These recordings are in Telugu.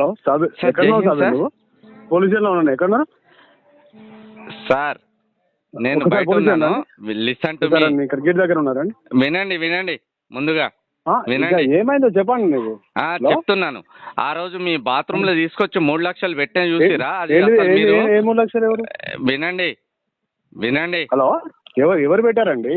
హలో సార్, ఎక్కడ. నువ్వు? పోలీస్ స్టేషన్లో ఉన్నాను ఎక్కడ? సార్ నేను ఒకసారి బయట పోలీస్ ఉన్నాను. Listen to me. ఇక్కడ గేట్ దగ్గర ఉన్నారండి వినండి వినండి. ముందుగా ఆ, వినండి. ఏమైందో చెప్పండి నువ్వు. ఆ హలో? చెప్తున్నాను. ఆ రోజు మీ బాత్రూమ్లో తీసుకొచ్చి మూడు లక్షలు పెట్టిన చూసిరా? అది అసలు మీరు ఏ మూడు లక్షలు ఎవరు? వినండి వినండి. హలో? ఎవరు ఎవరు పెట్టారండి?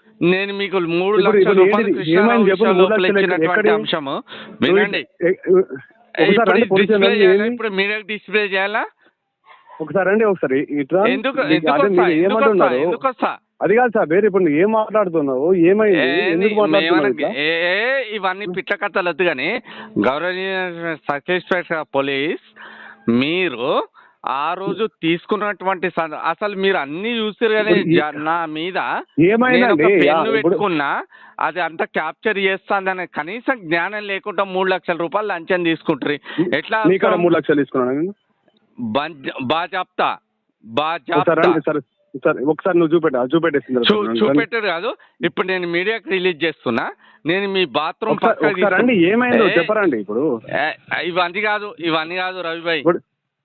నేను మీకు మూడు లక్షల రూపాయలు లోపల ఇచ్చినటువంటి అంశము. వినండి. ఇప్పుడు పోలీస్ డిస్ప్లే చేయాలా? ఒకసారి రండి ఒకసారి. ఇట్లా ఎందుకు అదే వస్తా మీరు ఎందుకు వస్తా ఏమంటున్నారు? ఎందుకు వస్తా అది కాదు సార్ వేరే ఇప్పుడు ఏం మాట్లాడుతున్నావు? ఏమైంది? ఎందుకు? ఏ ఇవన్నీ పిట్ట కథలు వద్దు కానీ గౌరవనీయ సర్టిఫికేట్ పోలీస్ మీరు ఆ రోజు తీసుకున్నటువంటి అసలు మీరు అన్ని చూసారు కానీ నా మీద పెన్ను పెట్టుకున్నా అది అంతా క్యాప్చర్ చేస్తాందని కనీసం జ్ఞానం లేకుండా మూడు లక్షల రూపాయలు లంచం తీసుకుంటారు ఎట్లా మూడు లక్షలు తీసుకున్నాను నేను? బం- రండి సార్ సార్ ఒకసారి నువ్వు చూపెట్టు చూపెట్టేసింది చూపెట్టారు కాదు ఇప్పుడు నేను మీడియాకి రిలీజ్ చేస్తున్నా నేను మీ బాత్రూమ్ రండి ఏమైందో చెప్పరండి ఇప్పుడు. ఇవన్నీ కాదు ఇవన్నీ కాదు రవిభాయ్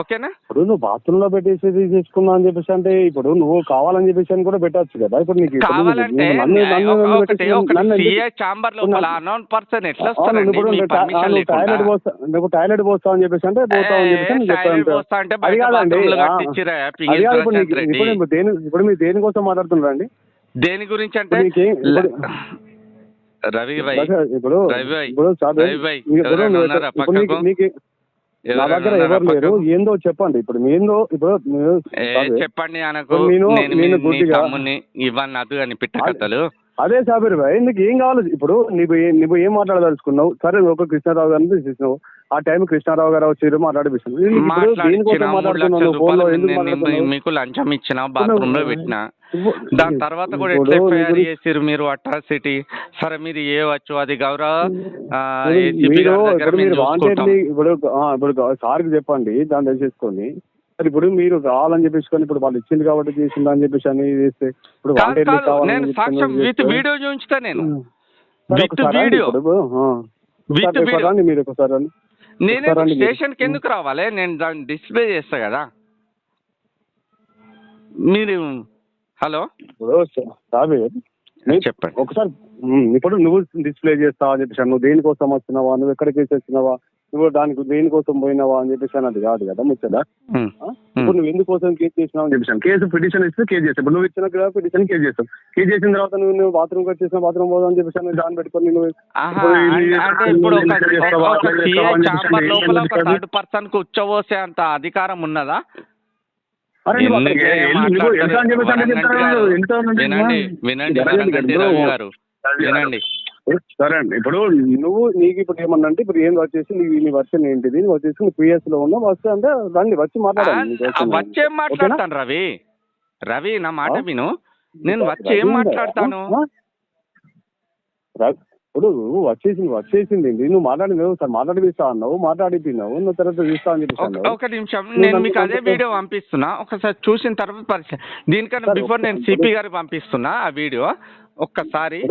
ఓకేనా? ఇప్పుడు నువ్వు బాత్రూమ్లో పెట్టేసి చేసుకున్నావు అని చెప్పేసి అంటే ఇప్పుడు నువ్వు కావాలని చెప్పేసి అని కూడా పెట్టచ్చు కదా. ఇప్పుడు నీకు కావాలంటే చాంబర్ అన్నోన్ పర్సన్ ఎట్లా టాయిలెట్ పోస్తా నువ్వు టాయిలెట్ పోస్తావు అని చెప్పేసి అంటే పోతావు అని చెప్పేసి పోస్తా అంటే అది కాదండి అది కాదు ఇప్పుడు దేని మీరు దేనికోసం మాట్లాడుతున్నారండి దేని గురించి అంటే రవి భాయ్ ఇప్పుడు రవి భాయ్, ఇప్పుడు రవి భాయ్, నా దగ్గర ఎవరు లేరు? ఏందో చెప్పండి. ఇప్పుడు ఏందో ఇప్పుడు చెప్పండి అనకు నేను- గుడ్డిగా- ఇవన్నీ అదు అని పిట్ట కథలు. అదే సాబిర్ భాయ్ నీకు ఏం కావాలి? ఇప్పుడు నీకు ఏ- నువ్వు ఏం మాట్లాడదలుచుకున్నావు? సరే ఒక కృష్ణారావు గారిని తీసేసినావు ఆ టైం కృష్ణారావు గారు వచ్చి మాట్లాడిపిస్తున్నావు మాట్లాడుతున్నావు? మీకు లంచం ఇచ్చిన బాత్రూమ్లో పెట్టిన. దాని తర్వాత కూడా ఎట్లా ఎఫ్ఐఆర్ చేసిరు మీరు అట్రాసిటీ? సరే మీరు చేయవచ్చు అది గౌరవ ఇప్పుడు సార్కి చెప్పండి దాన్ని తెలిసేసుకొని. మరి ఇప్పుడు మీరు కావాలని చెప్పేసుకొని ఇప్పుడు వాళ్ళు ఇచ్చింది కాబట్టి చేసింది అని చెప్పేసి అని చేస్తే ఇప్పుడు నేను సాక్ష్యం విత్ వీడియో చూపించుతా నేను. With video. విత్ వీడియో మీరు ఒకసారి. నేనే మీరు. స్టేషన్కి ఎందుకు రావాలి నేను దాన్ని డిస్ప్లే చేస్తా కదా. మీరు హలో? చెప్పండి. ఒకసారి ఇప్పుడు నువ్వు డిస్ప్లే చేస్తావా అని చెప్పేసి నువ్వు దేనికోసం వచ్చినావా నువ్వు ఎక్కడికి వచ్చినావా నువ్వు దానికి దేనికోసం పోయినావా అని చెప్పేసి అని అది కాదు కదా ముచ్చట? ఇప్పుడు నువ్వు ఎందుకోసం కేసు చేసినావు అని చెప్పేసి కేసు పిటిషన్ ఇస్తే కేసు చేస్తావు ఇప్పుడు నువ్వు ఇచ్చిన పిటిషన్ కేసు చేస్తావు కేసు చేసిన తర్వాత నువ్వు నువ్వు బాత్రూమ్ వచ్చేసిన బాత్రూమ్ పోదాం అని చెప్పేసి దాన్ని పెట్టుకొని నువ్వు ఇప్పుడు ఇప్పుడు థర్డ్ పర్సన్కు ఉచ్చబోసే అంత అధికారం ఉన్నదా వినండి వినండి కదా. గారు వినండి సరే అండి. ఇప్పుడు నువ్వు నీకు ఇప్పుడు ఏమన్నా అంటే ఇప్పుడు ఏం వచ్చేసి నీ నీ వర్షన్ ఏంటిది నువ్వు వచ్చేసి నువ్వు పిఎస్లో ఉన్నావు వస్తే అంటే రండి వచ్చి వచ్చింది. వచ్చేం మాట్లాడతాను రవి? రవి నా మాట? విను. నేను వచ్చి ఏం మాట్లాడతాను? ఇప్పుడు వచ్చేసింది వచ్చేసింది? నువ్వు మాట్లాడింది సార్ మాట్లాడిపిస్తా అన్నావు మాట్లాడిపోయినావు నువ్వు తర్వాత చూస్తా అని చెప్పేసి ఒక- నిమిషం. నేను మీకు అదే. వీడియో పంపిస్తున్నా. ఒకసారి చూసిన తర్వాత పరిచయం దీనికన్నా బిఫోర్. నేను సిపి గారికి పంపిస్తున్నా ఆ వీడియో. ఒక్కసారి.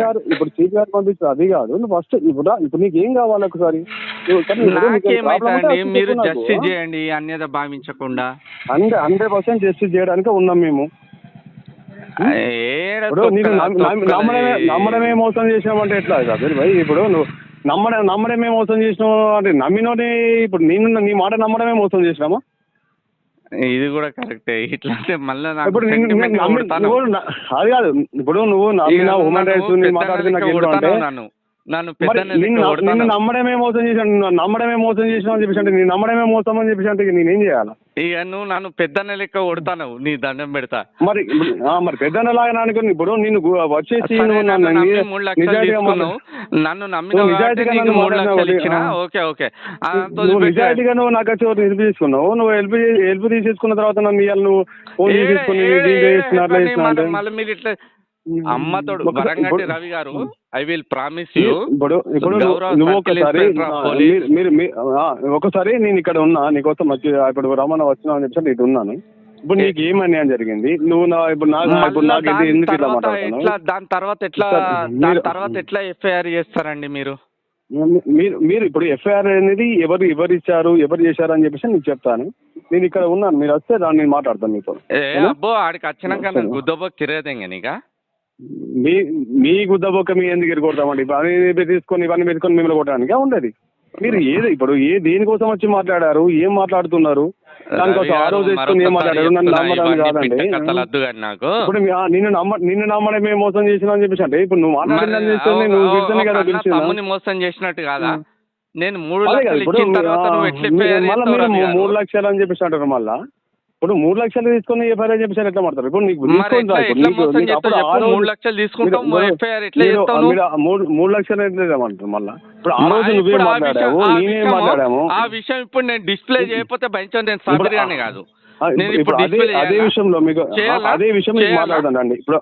గారు ఇప్పుడు సిపి గారు అది కాదు. నువ్వు ఫస్ట్ ఇప్పుడు ఇప్పుడు నీకు ఏం కావాలి ఒకసారి? నువ్వు- కానీ ఇప్పుడు నీకు ఏం problem ఉంటే నాకేమైతుందండి అది మీరు. జస్టిస్ చేయండి అన్యత భావించకుండా. హండ్రెడ్ హండ్రెడ్ పర్సెంట్ జస్టిస్ చేయడానికి ఉన్నాం మేము. నమ్మడమే మోసం చేసినామంటే ఎట్లా సార్ భయ్ ఇప్పుడు నువ్వు నమ్మడం నమ్మడమే మోసం చేసినావు అంటే నమ్మినోని ఇప్పుడు నేను నీ మాట నమ్మడమే మోసం చేసినామా? ఇది కూడా కరెక్టే. ఇట్లా అంటే మళ్ళీ ఇప్పుడు నేను- నేను నమ్మి-. నువ్వు నా- అది కాదు. ఇప్పుడు నువ్వు నమ్మిన హ్యూమన్ రైట్స్ నన్ను నన్ను పెద్దన్న నిన్ను నమ్మడమే మోసం చేశాను నమ్మడమే మోసం చేసినావు అని చెప్పేసి అంటే నేను నమ్మడమే మోసం అని చెప్పేసి అంటే నేనేం చేయాలి? ఇక నువ్వు నన్ను పెద్దన్న లెక్క కొడతాను నీ దండం పెడతా. మరి మరి పెద్దన్నలాగా అనుకుని ఇప్పుడు నిన్ను గు- వచ్చేసి నన్ను నన్ను నమ్మి ని- మూడు లక్షలు నిజాయితీగా తీసుకున్నావు. మాట్లా- నన్ను నమ్మినావు నువ్వు కాబట్టి నిజాయితీగా నీకు నన్ను మూడు లక్షలు మాట్లాడినావు ఇచ్చిన? ఆ. ఓకే. ఓకే నువ్వు. నిజాయితీగా నువ్వు నాకు వచ్చి హెల్ప్ తీసుకున్నావు నువ్వు హెల్ప్ హెల్ప్ తీసేసుకున్న తర్వాత నన్ను ఇవాళ నువ్వు ఫోన్ తీసుకుని మళ్ళీ మీరు ఇట్లా అమ్మతోడు ఒకసారి- వరంగట్టి రవి గారు ఐ విల్ ప్రామిస్ యూ. ఇప్పుడు ఇప్పుడు నువ్వు- ఒకసారి. మీరు- ఒకసారి నేను ఇక్కడ ఉన్నా నీకోసం వచ్చి ఇప్పుడు రమణ వచ్చినా అని చెప్పి ఇటు ఉన్నాను. ఇప్పుడు నీకు ఏం అన్యాయం జరిగింది? నువ్వు నా ఇప్పుడు నా ఇప్పుడు నాకు ఇది దాని ఎందుకు ఎట్లా దాని తర్వాత ఎట్లా దాని తర్వాత ఎట్లా ఎఫ్ఐఆర్ చేస్తారండి మీరు? మీరు మీరు ఇప్పుడు ఎఫ్ఐఆర్ అనేది ఎవరు ఎవరు ఇచ్చారు ఎవరు చేశారు అని చెప్పేసి నీకు చెప్తాను. నేను ఇక్కడ ఉన్నాను మీరు వస్తే దాన్ని నేను మాట్లాడతాను మీతో? అబ్బో ఆడికి వచ్చినాక. నేను గుద్దబో తిరగదేంగ నీకా? మీ మీ గుద్దబొక్క మీ ఎందుకు ఎరగొడతామండి అవి తీసుకొని ఇవన్నీ పెట్టుకొని మిమ్మల్ని కొట్టడానికి ఉండదు? మీరు ఏది ఇప్పుడు ఏ దేనికోసం వచ్చి మాట్లాడారు? ఏం మాట్లాడుతున్నారు? దానికోసం ఆ రోజు తెచ్చుకొని ఏం మాట్లాడారు? నన్ను నమ్మడం కాదండి. ఇప్పుడు నిన్ను నమ్మ నిన్ను నమ్మడమే మోసం చేసిన అని చెప్పేసి అంటే ఇప్పుడు నువ్వు మాట్లాడిందని కదా మోసం చేసినట్టు కాదా? నేను మూడు లక్షలు? మూడు లక్షలు అని చెప్పేసి అంటారు మళ్ళా? ఇప్పుడు మూడు లక్షలు తీసుకొని ఎఫ్ఐఆర్ చెప్పేసి ఎట్లా మాడతారు ఇప్పుడు నీకు మూడు లక్షలు ఆ మూడు లక్షలు ఎట్లా ఇవ్వమంటారు మళ్ళా? ఇప్పుడు ఆ రోజు నువ్వే మాట్లాడావు? నేనేం మాట్లాడాము? ఆ విషయం ఇప్పుడు నేను డిస్ప్లే చేయకపోతే భయంతో నేను కాదు. నేను ఇప్పుడు అదే? విషయంలో మీకు? అదే విషయం మీకు? మాట్లాడతానండి ఇప్పుడు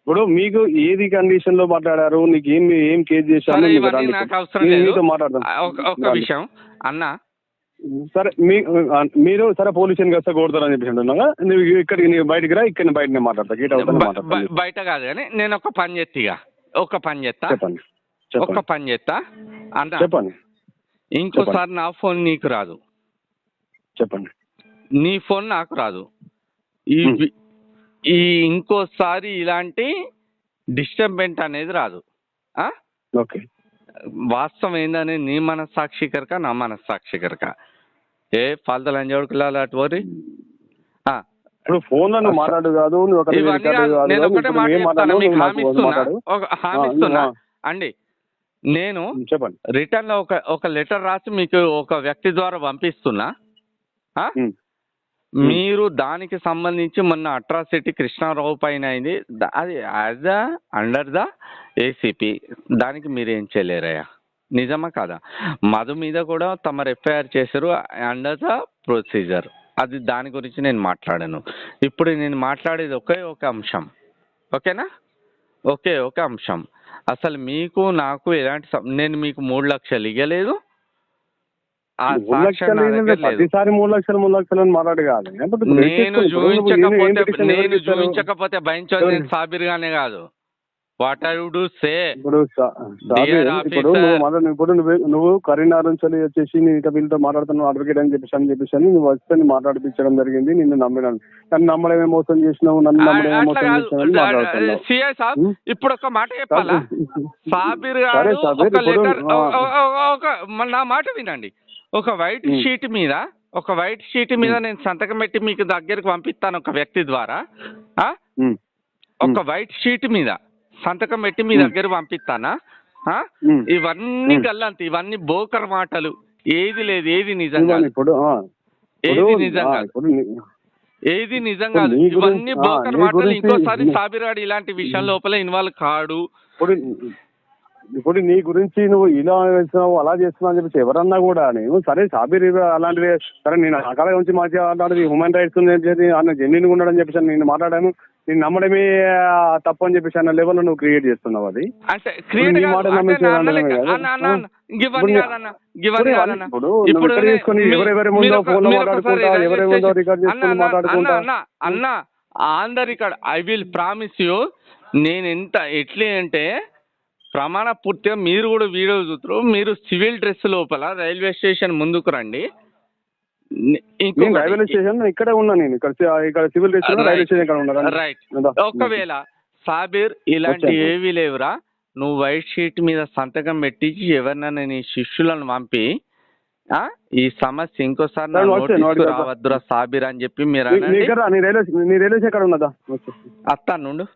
ఇప్పుడు మీకు ఏది కండిషన్లో మాట్లాడారు? నీకు ఏం ఏం కేసు చేశారు? మీతో మాట్లాడతాను. ఆ, ఒక-. విషయం. అన్న సరే మీ మీరు సరే పోలీస్ స్టేషన్కి వస్తే కొడతారని చెప్పేసి అంటున్నాగా నువ్వు ఇక్కడికి నీవు బయటికి రా ఇక్కడ బయట నేను మాట్లాడతా గీట అవుతాను బయట కాదు కానీ నేను ఒక పని చేస్తా ఒక పని చేస్తా. చెప్పండి ఒక పని చేస్తా. అన్న చెప్పండి. ఇంకోసారి నా ఫోన్ నీకు రాదు. చెప్పండి. నీ ఫోన్ నాకు రాదు. ఈ ఈ ఇంకోసారి ఇలాంటి డిస్టర్బెంట్ అనేది రాదు. ఆ? ఓకే. వాస్తవం ఏందని నీ మనస్సాక్షి కనుక నా మనస్సాక్షి కనుక. ఏ ఫాల్తలు అంజోడుకులాలు అటు పోరి? ఆ, ఇప్పుడు ఫోన్లో నువ్వు మాట్లాడు కాదు నేను. ఒకటే మీకు హామీ ఇస్తున్నా ఒక హామీ ఇస్తున్నా. అండి నేను చెప్పండి. రిటర్న్లో ఒక ఒక లెటర్ రాసి మీకు ఒక వ్యక్తి ద్వారా పంపిస్తున్నా. మీరు దానికి సంబంధించి మొన్న అట్రాసిటీ కృష్ణారావు పైన అయింది. అది as the under the ACP. దానికి మీరు ఏం చేయలేరయ్యా? నిజమా కాదా? మధు మీద కూడా తమరు ఎఫ్ఐఆర్ చేశారు అండర్ ద ప్రొసీజర్ అది దాని గురించి నేను మాట్లాడాను. ఇప్పుడు నేను మాట్లాడేది ఒకే ఒక అంశం. ఓకేనా? ఒకే ఒక అంశం. అసలు మీకు నాకు ఎలాంటి నేను మీకు మూడు లక్షలు ఇవ్వలేదు ఆ మూడు లక్షలు ప్రతిసారి మూడు మూడు అని నేను చూపించకపోతే నేను? చూపించకపోతే భయించోది ఎవరు? సాబిర్ గానే కాదు. వాట్ ఐ వుడ్ సే ఇప్పుడు సా- ఇప్పుడు officer. నువ్వు మాట్లాడు ఇప్పుడు నువ్వు నువ్వు కరీంనగర్ నుంచి వచ్చేసి నేను ఇక వీళ్ళతో మాట్లాడుతున్నావు అడ్వకేట్ అని చెప్పేసి అని చెప్పేసి అని నువ్వు వస్తే మాట్లాడిపించడం జరిగింది నిన్ను నమ్మినాను నన్ను నమ్మడమే మోసం చేసినావు నన్ను నమ్మడమే మోసం చేసినావు మాట్లాడుతున్నావు సిఐ సాబ్? ఇప్పుడు ఒక మాట చెప్పాలా సాబిర్ గారు ఒక ఇప్పుడు, లెటర్. ఒక నా మాట వినండి ఒక వైట్. షీట్ మీద ఒక వైట్ షీట్ మీద నేను సంతకం పెట్టి మీకు దగ్గరికి పంపిస్తాను ఒక వ్యక్తి ద్వారా. ఒక వైట్ షీట్ మీద సంతకం పెట్టి మీ. దగ్గర పంపిస్తానా. ఇవన్నీ. గల్లంత ఇవన్నీ బోకర్ మాటలు. ఏది లేదు ఏది నిజం ఇవ్వాలి కాదు. ఇప్పుడు ఏది ఇప్పుడు, నిజం ఆ, కాదు. ఇప్పుడు నీ- ఏది నిజం కాదు. ఇవన్నీ బోకర్ మాటలు. ఇంకోసారి సాబిరాడు ఇలాంటి విషయం లోపల ఇన్వాల్వ్ కాడు. ఇప్పుడు ఇప్పుడు నీ గురించి నువ్వు ఇలా చేస్తున్నావు అలా చేస్తున్నావు అని చెప్పేసి ఎవరన్నా కూడా నేను సరే సాబీర్ అలాంటివి సరే నేను అకాల గురించి మాట్లాడేది హ్యూమన్ రైట్స్ అన్న జెన్యున్ ఉండడం చెప్పేసి నేను మాట్లాడాను. నేను నమ్మడమే తప్పు అని చెప్పేసి అన్న లెవెల్లో నువ్వు క్రియేట్ చేస్తున్నావు అది. అంటే క్రియేట్ ఇప్పుడు ఎవరెవరి ముందో ఒకసారి మాట్లాడుకుంటా, ఎవరెవరి ముందో రికార్డ్ చేసుకొని మాట్లాడుకుంటా. అన్న Andhra record I will promise you నేను ఎంత ఎట్లే అంటే ప్రమాణ పూర్తిగా మీరు కూడా వీడియో చూస్తారు మీరు సివిల్ డ్రెస్ లోపల రైల్వే స్టేషన్ ముందుకు రండి. నేను రైల్వే స్టేషన్ ఇక్కడే ఉన్నా నేను. ఇక్కడ ఇక్కడ సివిల్ స్టేషన్ రైల్వే స్టేషన్ ఇక్కడ ఉన్నా రైట్? ఒకవేళ సాబీర్ ఇలాంటి. ఏవి లేవురా నువ్వు వైట్ షీట్ మీద సంతకం పెట్టించి ఎవరినైనా నీ శిష్యులను పంపి ఆ ఈ సమస్య ఇంకోసారి రావద్దురా సాబీర్ అని చెప్పి మీరు రైల్వే స్టేషన్. అత్తా నుండు.